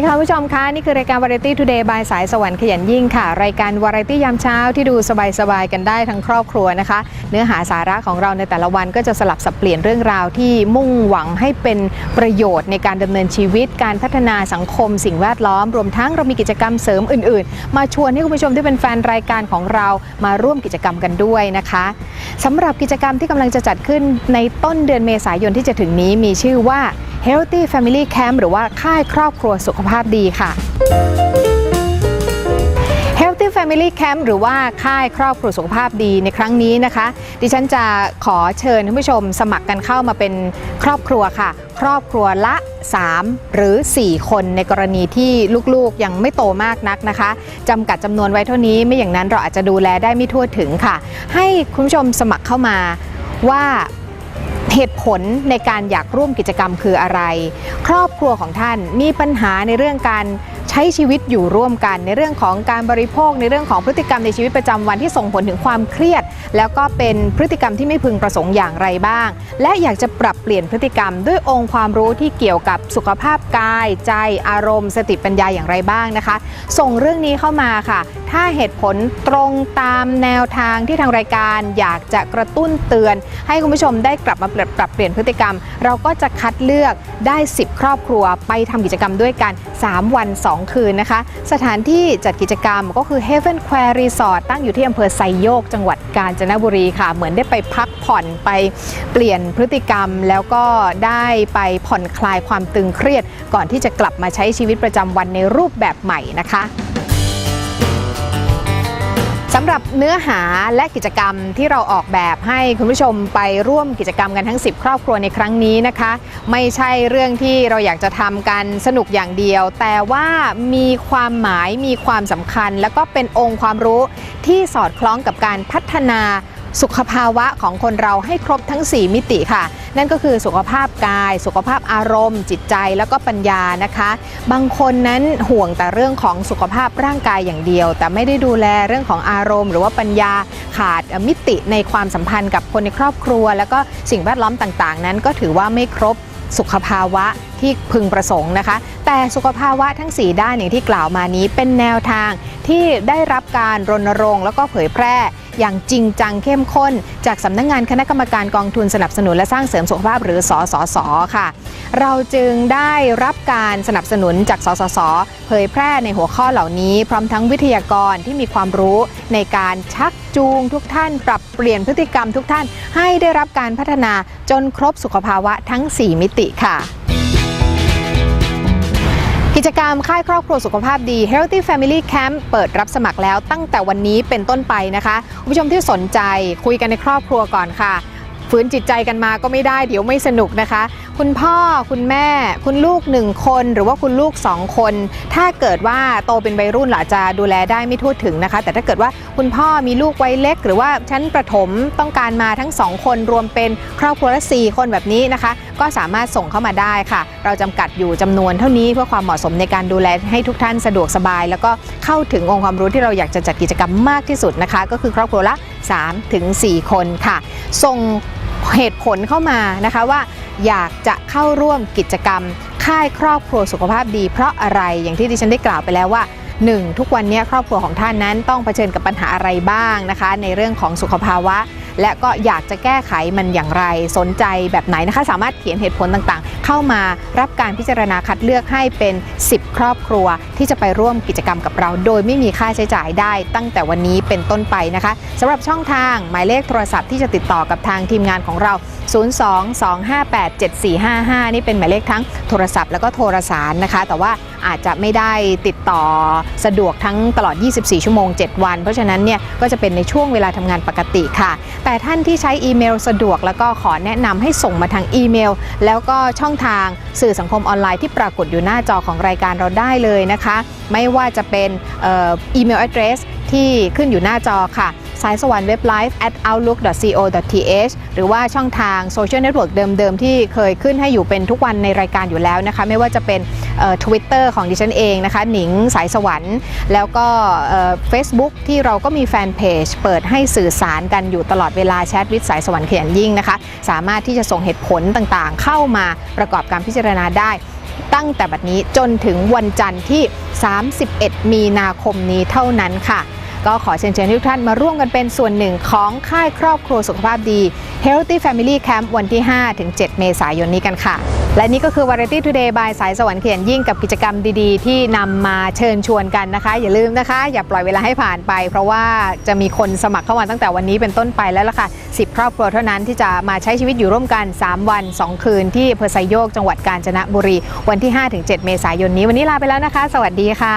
ดีค่ะผู้ชมคะนี่คือรายการ Variety Today บายสายสวรรค์ขยันยิ่งค่ะ รายการ Variety ยามเช้าที่ดูสบายๆกันได้ทั้งครอบครัวนะคะ เนื้อหาสาระของเราในแต่ละวันก็จะสลับสับเปลี่ยนเรื่องราวที่มุ่งหวังให้เป็นประโยชน์ในการดำเนินชีวิต การพัฒนาสังคม สิ่งแวดล้อม รวมทั้งเรามีกิจกรรมเสริมอื่นๆ มาชวนให้คุณผู้ชมที่เป็นแฟนรายการของเรามาร่วมกิจกรรมกันด้วยนะคะสำหรับกิจกรรมที่กำลังจะจัดขึ้นในต้นเดือนเมษายนที่จะถึงนี้มีชื่อว่า Healthy Family Camp หรือว่าค่ายครอบครัวสุขภาพดีค่ะ Healthy Family Camp หรือว่าค่ายครอบครัวสุขภาพดีในครั้งนี้นะคะ ดิฉันจะขอเชิญท่านผู้ชมสมัครกันเข้ามาเป็นครอบครัวค่ะ ครอบครัวละ 3 หรือ 4 คนในกรณีที่ลูกๆยังไม่โตมากนักนะคะจำกัดจำนวนไว้เท่านี้ไม่อย่างนั้นเราอาจจะดูแลได้ไม่ทั่วถึงค่ะ ให้คุณผู้ชมสมัครเข้ามาว่า เหตุผลในการอยากร่วมกิจกรรมคืออะไร ครอบครัวของท่านมีปัญหาในเรื่องการใช้ชีวิตอยู่ร่วมกัน ในเรื่องของการบริโภคในเรื่องของพฤติกรรมในชีวิตประจำวันที่ส่งผลถึงความเครียด แล้วก็เป็นพฤติกรรมที่ไม่พึงประสงค์อย่างไรบ้าง และอยากจะปรับเปลี่ยนพฤติกรรมด้วยองค์ความรู้ที่เกี่ยวกับสุขภาพกาย ใจอารมณ์ สติปัญญาอย่างไรบ้างนะคะ ส่งเรื่องนี้เข้ามาค่ะ ถ้าเหตุผลตรงตามแนวทางที่ทางรายการ อยากจะกระตุ้นเตือน ให้คุณผู้ชมได้กลับมาปรับเปลี่ยนพฤติกรรม เราก็จะคัดเลือกได้ 10 ครอบครัวไปทำกิจกรรมด้วยกัน 3 วัน 2 คืนนะคะ สถานที่จัดกิจกรรมก็คือ Heaven Quare Resort ตั้งอยู่ที่อำเภอไซโยกจังหวัดกาญจนบุรีค่ะ เหมือนได้ไปพักผ่อนไปเปลี่ยนพฤติกรรม แล้วก็ได้ไปผ่อนคลายความตึงเครียด ก่อนที่จะกลับมาใช้ชีวิตประจำวันในรูปแบบใหม่นะคะ สำหรับเนื้อหาและกิจกรรมที่เราออกแบบให้คุณผู้ชมไปร่วมกิจกรรมกันทั้ง 10 ครอบครัวในครั้งนี้นะคะ ไม่ใช่เรื่องที่เราอยากจะทำกันสนุกอย่างเดียว แต่ว่ามีความหมายมีความสำคัญ แล้วก็เป็นองค์ความรู้ที่สอดคล้องกับการพัฒนา สุขภาวะของคนเราให้ครบทั้ง 4 มิติค่ะ นั่นก็คือสุขภาพกาย สุขภาพอารมณ์ จิตใจแล้วก็ปัญญานะคะ บางคนนั้นห่วงแต่เรื่องของสุขภาพร่างกายอย่างเดียว แต่ไม่ได้ดูแลเรื่องของอารมณ์ หรือว่าปัญญาขาดมิติในความสัมพันธ์กับคนในครอบครัว แล้วก็สิ่งแวดล้อมต่างๆ นั้นก็ถือว่าไม่ครบสุขภาวะที่พึงประสงค์นะคะ แต่สุขภาวะทั้ง 4 ด้านอย่างที่กล่าวมานี้เป็นแนวทางที่ได้รับการรณรงค์แล้วก็เผยแพร่ อย่างจริงจังเข้มข้น จากสำนักงงานคณะกรรมการกองทุนสนับสนุนและสร้างเสริมสุขภาพหรือสสสค่ะ เราจึงได้รับการสนับสนุนจากสสสเผยแพร่ในหัวข้อเหล่านี้ พร้อมทั้งวิทยากรที่มีความรู้ในการชักจูงทุกท่านปรับเปลี่ยนพฤติกรรมทุกท่านให้ได้รับการพัฒนาจนครบสุขภาวะทั้ง 4 มิติค่ะ กิจกรรมค่ายครอบครัวสุขภาพดี Healthy Family Camp เปิดรับสมัครแล้วตั้งแต่วันนี้เป็นต้นไปนะคะคุณผู้ชมที่สนใจคุยกันในครอบครัวก่อนค่ะฝืนจิตใจกันมาก็ไม่ได้เดี๋ยวไม่สนุกนะคะ คุณพ่อคุณแม่ คุณลูกหนึ่งคนหรือว่าคุณลูกสองคน ถ้าเกิดว่าโตเป็นวัยรุ่นอาจจะดูแลได้ไม่ทั่วถึงนะคะ แต่ถ้าเกิดว่าคุณพ่อมีลูกวัยเล็ก หรือว่าชั้นประถมต้องการมาทั้งสองคนรวมเป็นครอบครัวละสี่คนแบบนี้นะคะ ก็สามารถส่งเข้ามาได้ค่ะ เราจำกัดอยู่จำนวนเท่านี้เพื่อความเหมาะสมในการดูแลให้ทุกท่านสะดวกสบาย แล้วก็เข้าถึงองค์ความรู้ที่เราอยากจะจัดกิจกรรมมากที่สุดนะคะ ก็คือครอบครัวละ3ถึง4คนค่ะ ส่งเหตุผลเข้ามานะคะว่า อยากจะเข้าร่วมกิจกรรม ค่ายครอบครัวสุขภาพดีเพราะอะไรอย่างที่ดิฉันได้กล่าวไปแล้วว่า 1. ทุกวันนี้ครอบครัวของท่านนั้นต้องเผชิญกับปัญหาอะไรบ้างนะคะ ในเรื่องของสุขภาวะ และก็อยากจะแก้ไขมันอย่างไรสนใจแบบไหนนะคะ สามารถเขียนเหตุผลต่างๆ เข้ามารับการพิจารณาคัดเลือกให้เป็น 10 ครอบครัว ที่จะไปร่วมกิจกรรมกับเรา โดยไม่มีค่าใช้จ่ายได้ ตั้งแต่วันนี้เป็นต้นไปนะคะสำหรับช่องทางหมายเลขโทรศัพท์ที่จะติดต่อกับทางทีมงานของเรา 02-258-7455 นี่เป็นหมายเลขทั้งโทรศัพท์แล้วก็โทรสารนะคะ แต่ว่า อาจจะไม่ได้ติดต่อสะดวกทั้งตลอด 24 ชั่วโมง 7 วัน เพราะฉะนั้นเนี่ยก็จะเป็นในช่วงเวลาทำงานปกติค่ะ แต่ท่านที่ใช้อีเมลสะดวกแล้วก็ขอแนะนำให้ส่งมาทางอีเมล แล้วก็ช่องทางสื่อสังคมออนไลน์ที่ปรากฏอยู่หน้าจอของรายการเราได้เลยนะคะ ไม่ว่าจะเป็นอีเมล address ที่ขึ้นอยู่หน้าจอค่ะสายสวรรค์เว็บไลฟ์ at outlook.co.th หรือว่าช่องทางโซเชียลเน็ตเวิร์กเดิมๆ ที่เคยขึ้นให้อยู่เป็นทุกวันในรายการอยู่แล้วนะคะ ไม่ว่าจะเป็นทวิตเตอร์ของดิฉันเองนะคะ หนิงสายสวรรค์ แล้วก็เฟซบุ๊กที่เราก็มีแฟนเพจเปิดให้สื่อสารกันอยู่ตลอดเวลาแชทวิทสายสวรรค์ขยันยิ่งนะคะ สามารถที่จะส่งเหตุผลต่างๆ เข้ามาประกอบการพิจารณาได้ตั้งแต่บัดนี้จนถึงวันจันทร์ที่ 31 มีนาคมนี้เท่านั้นค่ะ ก็ขอเชิญเชิญทุกท่านมาร่วมกันเป็นส่วนหนึ่งของค่ายครอบครัวสุขภาพดี Healthy Family Camp วันที่5ถึง7เมษายนนี้กันค่ะ และนี่ก็คือ Variety Today by สายสวรรค์เขียนยิ่งกับกิจกรรมดี ๆ ที่นำมาเชิญชวนกันนะคะ อย่าลืมนะคะ อย่าปล่อยเวลาให้ผ่านไป เพราะว่าจะมีคนสมัครเข้ามาตั้งแต่วันนี้เป็นต้นไปแล้วล่ะค่ะ 10 ครอบครัวเท่านั้นที่จะมาใช้ชีวิตอยู่ร่วมกัน 3 วัน 2 คืนที่อำเภอไซโยกจังหวัดกาญจนบุรี วันที่ 5-7 เมษายนนี้วันนี้ลาไปแล้วนะคะ สวัสดีค่ะ